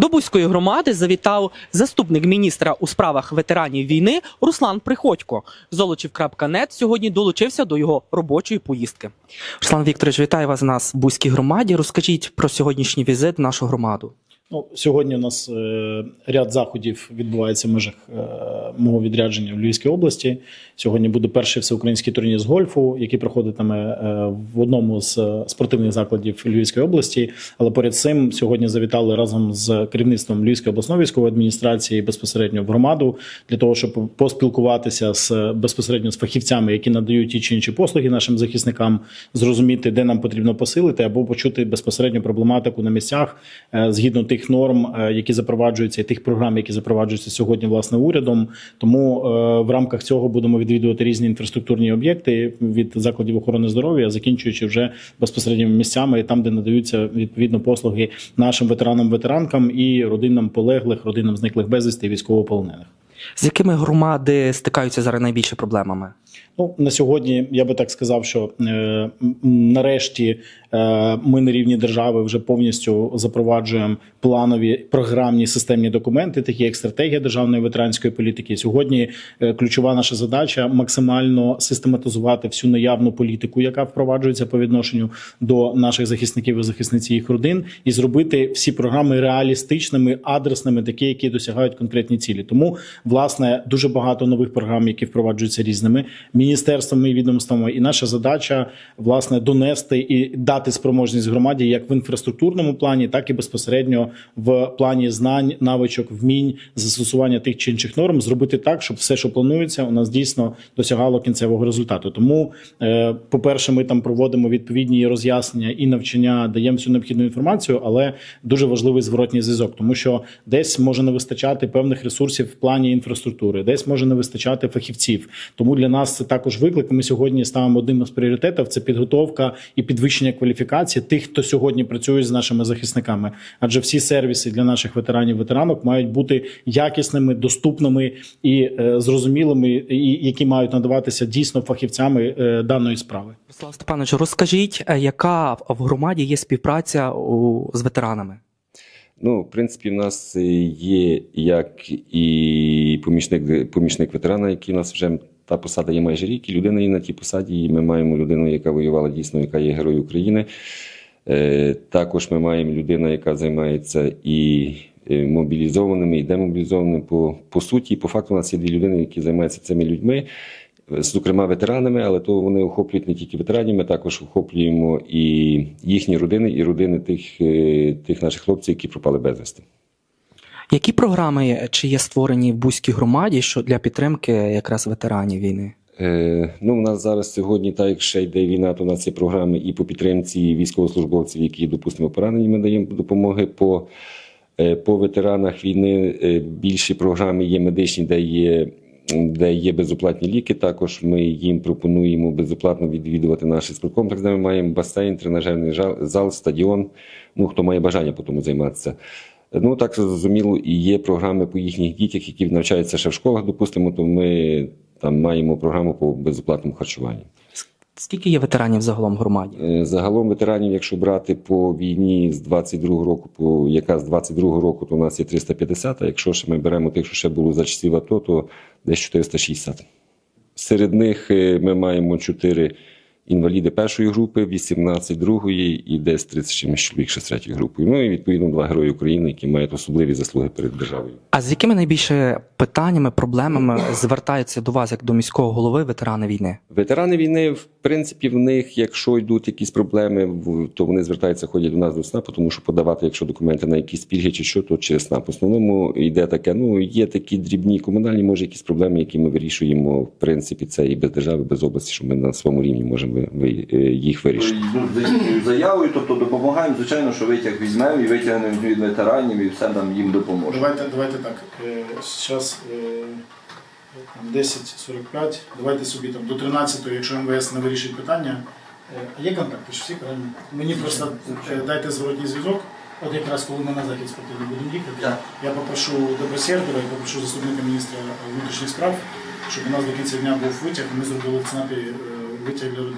До Бузької громади завітав заступник міністра у справах ветеранів війни Руслан Приходько. Золочів.нет сьогодні долучився до його робочої поїздки. Руслан Вікторович, вітаю вас нас в Бузькій громаді. Розкажіть про сьогоднішній візит в нашу громаду. Ну, сьогодні у нас е, ряд заходів відбувається в межах е, мого відрядження в Львівській області. Сьогодні буде перший всеукраїнський турнір з гольфу, який проходитиме е, в одному з е, спортивних закладів Львівської області. Але поряд цим сьогодні завітали разом з керівництвом Львівської обласної військової адміністрації безпосередньо в громаду для того, щоб поспілкуватися з безпосередньо з фахівцями, які надають ті чи інші послуги нашим захисникам, зрозуміти, де нам потрібно посилити, або почути безпосередньо проблематику на місцях е, згідно тих норм, е, які запроваджуються, і тих програм, які запроваджуються сьогодні власне урядом. Тому е, в рамках цього будемо відвідувати різні інфраструктурні об'єкти від закладів охорони здоров'я, закінчуючи вже безпосередньо місцями, там, де надаються відповідно послуги нашим ветеранам, ветеранкам і родинам полеглих, родинам зниклих безвісти і військовополонених. З якими громади стикаються зараз найбільше проблемами? Ну на сьогодні я би так сказав, що е, нарешті е, ми на рівні держави вже повністю запроваджуємо планові програмні системні документи, такі як стратегія державної ветеранської політики. Сьогодні е, ключова наша задача максимально систематизувати всю наявну політику, яка впроваджується по відношенню до наших захисників і захисниць їх родин, і зробити всі програми реалістичними, адресними, такі, які досягають конкретні цілі. Тому власне дуже багато нових програм, які впроваджуються різними міністерствами і відомствами. І наша задача власне донести і дати спроможність громаді як в інфраструктурному плані, так і безпосередньо в плані знань, навичок, вмінь, застосування тих чи інших норм, зробити так, щоб все, що планується, у нас дійсно досягало кінцевого результату. Тому, е, по-перше, ми там проводимо відповідні роз'яснення і навчання, даємо всю необхідну інформацію, але дуже важливий зворотній зв'язок, тому що десь може не вистачати певних ресурсів в плані інфраструктури, десь може не вистачати фахівців. Тому для нас це також виклик. Ми сьогодні ставимо одним із пріоритетів це підготовка і підвищення кваліфікації тих, хто сьогодні працює з нашими захисниками. Адже всі сервіси для наших ветеранів ветеранок мають бути якісними, доступними і е, зрозумілими, і які мають надаватися дійсно фахівцями е, даної справи. Руслан Степанович, розкажіть, е, яка в громаді є співпраця у, з ветеранами? Ну, в принципі, в нас є як і помічник, помічник ветерана, який у нас вже та посада є майже рік, і людина є на тій посаді. І ми маємо людину, яка воювала дійсно, яка є герой України. Е, Також ми маємо людину, яка займається і е, мобілізованими, і демобілізованими. По, по суті, по факту, у нас є дві людини, які займаються цими людьми. Зокрема, ветеранами, але то вони охоплюють не тільки ветеранів, ми також охоплюємо і їхні родини, і родини тих, е, тих наших хлопців, які пропали безвісти. Які програми чи є створені в Бузькій громаді що для підтримки якраз ветеранів війни? Е, ну, у нас зараз сьогодні, так як ще йде війна, то у нас є програми і по підтримці військовослужбовців, які, допустимо, поранені, ми даємо допомоги по, е, по ветеранах війни. Е, більші програми є медичні, де є, де є безоплатні ліки. Також ми їм пропонуємо безоплатно відвідувати наш спорткомплекс, де ми маємо басейн, тренажерний зал, стадіон. Ну, хто має бажання по тому займатися. Ну так зрозуміло, і є програми по їхніх дітях, які навчаються ще в школах, допустимо, то ми там маємо програму по безоплатному харчуванню. Скільки є ветеранів загалом в громаді? Е, Загалом ветеранів, якщо брати по війні з 22 року, по яка з 22 року, то у нас є 350, а якщо ще ми беремо тих, що ще було за часів АТО, то десь 460. Серед них е, ми маємо 4 інваліди першої групи, 18 другої і десь 30 чимось чоловік ще з третьої групи. Ну і відповідно два герої України, які мають особливі заслуги перед державою. А з якими найбільше питаннями, проблемами звертаються до вас як до міського голови ветерани війни? Ветерани війни, в принципі, в них, якщо йдуть якісь проблеми, то вони звертаються, ходять до нас до СНАПу, тому що подавати, якщо документи на якісь пільги чи що, то через СНАП. В основному йде таке. Ну є такі дрібні комунальні, може, якісь проблеми, які ми вирішуємо. В принципі, це і без держави, без області, що ми на своєму рівні можемо їх вирішити. заявою, тобто допомагаємо, звичайно, що витяг візьмемо і витягнемо від ветеранів і все нам їм допоможе. Давайте, давайте так. Зараз 10.45. Давайте собі там до 13, якщо МВС не вирішить питання. Е, А є контакти ж всі, правильно? Мені просто е, дайте зворотній зв'язок. От якраз коли ми на захід спортивний будемо їхати, я попрошу Добросердова і попрошу заступника міністра внутрішніх справ, щоб у нас до кінця дня був витяг, і ми зробили в ЦНАПі е, витяг для родини.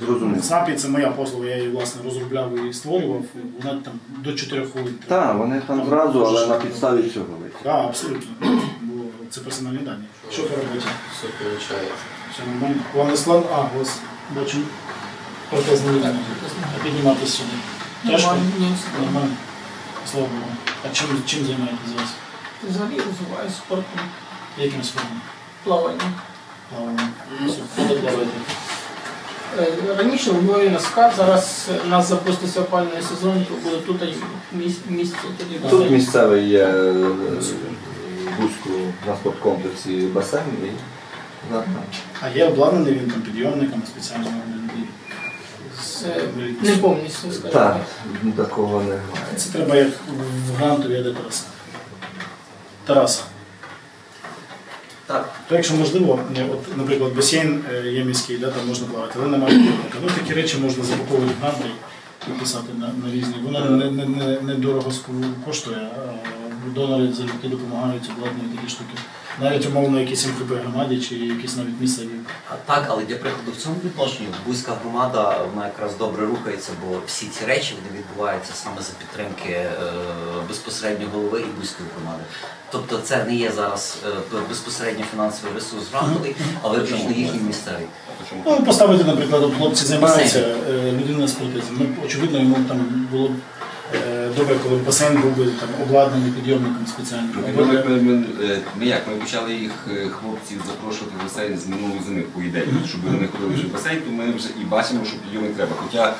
Зрозуміло. ЦНАПі це моя послуга, я її власне розробляв і створював. Вона там до 4 хвилин. Так, вони там зразу, але на підставі цього витяг. Так, абсолютно. Бо це персональні дані. Що по роботі? Все виходить. Все нормально. Вам не складно? А, ось бачу. Протезні людини. А підніматися сюди. Тяжко? Нормально. Слава Богу. А чим, чим займаєтесь зараз? Взагалі розвиваю спортом, Яким спортом? плаванням. Е, Раніше в на зараз у нас запустився опальний сезон, то буде тут місце, місце. Тут місцевий є е, Бузьку на спорткомплексі басейн і на- А є обладнаний він там підйомниками спеціальними? Е, Не повністю скажімо Так, так. такого немає. Це треба як в грантові я де Тараса. Тараса. Так. То якщо можливо, от, наприклад, басейн е, є міський, де там можна плавати, але немає підйомника. Ну такі речі можна запаковувати в гранти і писати на, на різні. Воно не, не, не, не дорого коштує, а донори завжди допомагають, обладнують такі штуки. Навіть умовно якісь МХП громаді чи якісь навіть місцеві. Так, але для прикладу в цьому відношенні Бузька громада вона якраз добре рухається, бо всі ці речі вони відбуваються саме за підтримки е, безпосередньо голови і Бузької громади. Тобто це не є зараз е, безпосередньо фінансовий ресурс грантовий, а виключно їхній місцевий. Ну, поставити, наприклад, от хлопці займаються, е, людина з протезом. Ну, очевидно, йому там було б добре, коли басейн був би там обладнаний підйомником спеціальним. Ну, Ми, ми, ми, е, ми як? Ми почали їх е, хлопців запрошувати в басейн з минулої зими, по ідеї, щоб вони ходили вже в басейн, то ми вже і бачимо, що підйомник треба. Хоча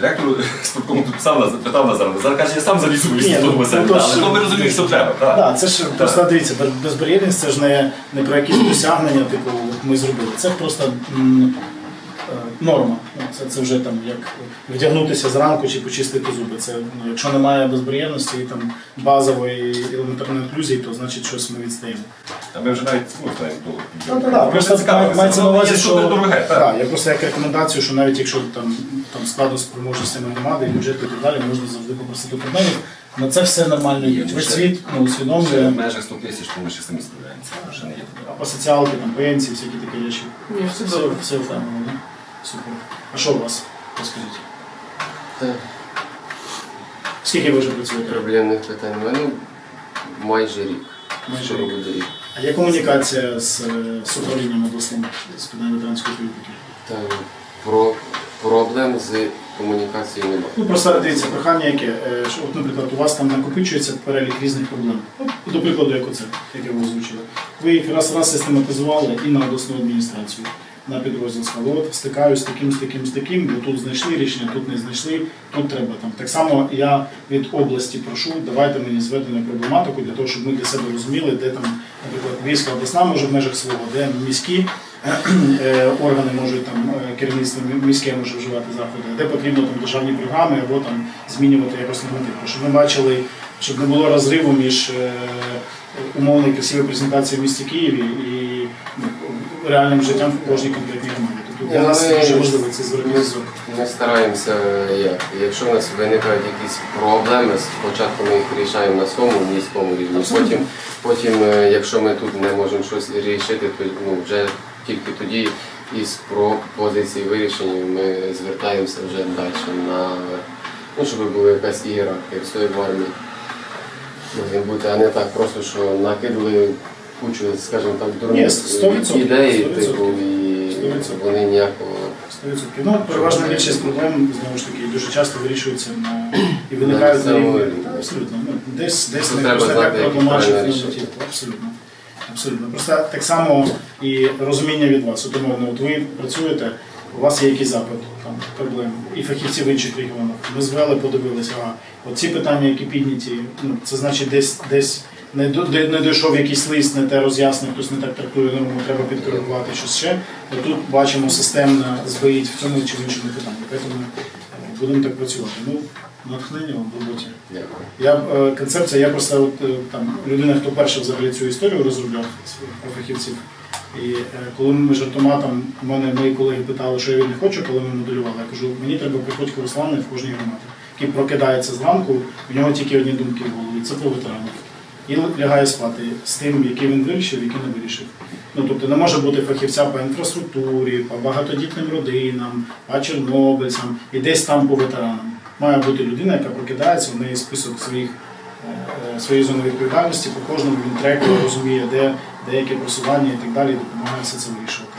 директор спорткому писав нас, питав нас зараз, зараз каже, я сам залізу в ну, басейну. ну, то Але то ми розуміємо, що треба. Так. Так, це ж просто дивіться, без- безбар'єрність це ж не, не про якісь досягнення, типу, ми зробили. Це просто м, норма. Ну, Це, це вже там як вдягнутися зранку чи почистити зуби. Це, ну, якщо немає безбар'єрності і там базової елементарної інклюзії, то значить щось ми відстаємо. А ми вже навіть ну, вже цікавилися. мається на увазі, що дороге. Так. Так, я просто як рекомендацію, що навіть якщо там, там складно спроможностями громади, бюджету і так далі, можна завжди попросити партнерів. На це все нормально є. Весь світ ну, Ще усвідомлює. в межах 100 тисяч, то ми ще самі справляємося. А по соціалки, там, пенсії, всякі такі речі. Ні, все Все, все да? Супер. А що у вас? Розкажіть. Так, Скільки ви вже працюєте? проблемних питань в мене майже рік. Майже Скоро рік. буде рік. А є комунікація з, е, з управлінням обласним з питань ветеранської політики? Та, про проблем з комунікацією немає. Ну просто дивіться, прохання яке, е, що, от, наприклад, у вас там накопичується перелік різних проблем. От, до прикладу, як оце, яке ви озвучили. Ви їх раз раз систематизували і на обласну адміністрацію. На підрозділ сказали, от стикаюсь з таким, з таким, з таким, бо тут знайшли рішення, тут не знайшли, тут треба там. Так само я від області прошу, давайте мені зведену проблематику для того, щоб ми для себе розуміли, де там, наприклад, війська обласна може в межах свого, де міські е, органи можуть там е, керівництво міське може вживати заходи, де потрібно там державні програми або там змінювати якось нормативку, щоб ми бачили, щоб не було розриву між е, умовною красивою презентацією в місті Києві і реальним життям в кожній конкретній громаді. Тобто для Ну, нас ми- дуже важливо Ми, зв'язок. ми стараємося, як, якщо у нас виникають якісь проблеми, спочатку ми їх рішаємо на своєму міському рівні. Потім, потім, е, якщо ми тут не можемо щось рішити, то ну, вже тільки тоді із пропозицій вирішення ми звертаємося вже далі на ну, щоб була якась ієрархія в армії. Має бути, а не так просто, що накидали кучу, скажімо так, дурних 100%, ідей, 100%. типу, і вони ніякого. 100%. Ну, переважна більшість проблем знову ж таки дуже часто вирішуються на і виникають на рівні. Абсолютно. Ну, десь десь не просто так рішити. Абсолютно. Абсолютно. Просто так само і розуміння від вас. От, умовно, от ви працюєте, у вас є якийсь запит, там, проблем, і фахівці в інших регіонах. Ми звели, подивилися, ага, от ці питання, які підняті, ну, це значить десь десь не, до- де- не дійшов якийсь лист, не те роз'яснив, хтось не так трактує норму, треба підкоригувати щось ще. То тут бачимо системно збоїть в цьому чи в іншому питанні. Тому е, будемо так працювати. Ну, натхнення вам в роботі. Я е, концепція, я просто от, е, там людина, хто перший взагалі цю історію розробляв з- про фахівців. І е, коли ми жартома, там у мене мої колеги питали, що я від них хочу, коли ми моделювали. Я кажу, мені треба приходько Руслана в кожній громаді, який прокидається зранку, в нього тільки одні думки в голові. Це про ветеранів. І лягає спати з тим, який він вирішив, який не вирішив. Ну тобто не може бути фахівця по інфраструктурі, по багатодітним родинам, по чорнобильцям і десь там по ветеранам. Має бути людина, яка прокидається, в неї список своїх е, своєї зони відповідальності, по кожному він треку розуміє, де деяке просування і так далі, допомагає все це вирішувати.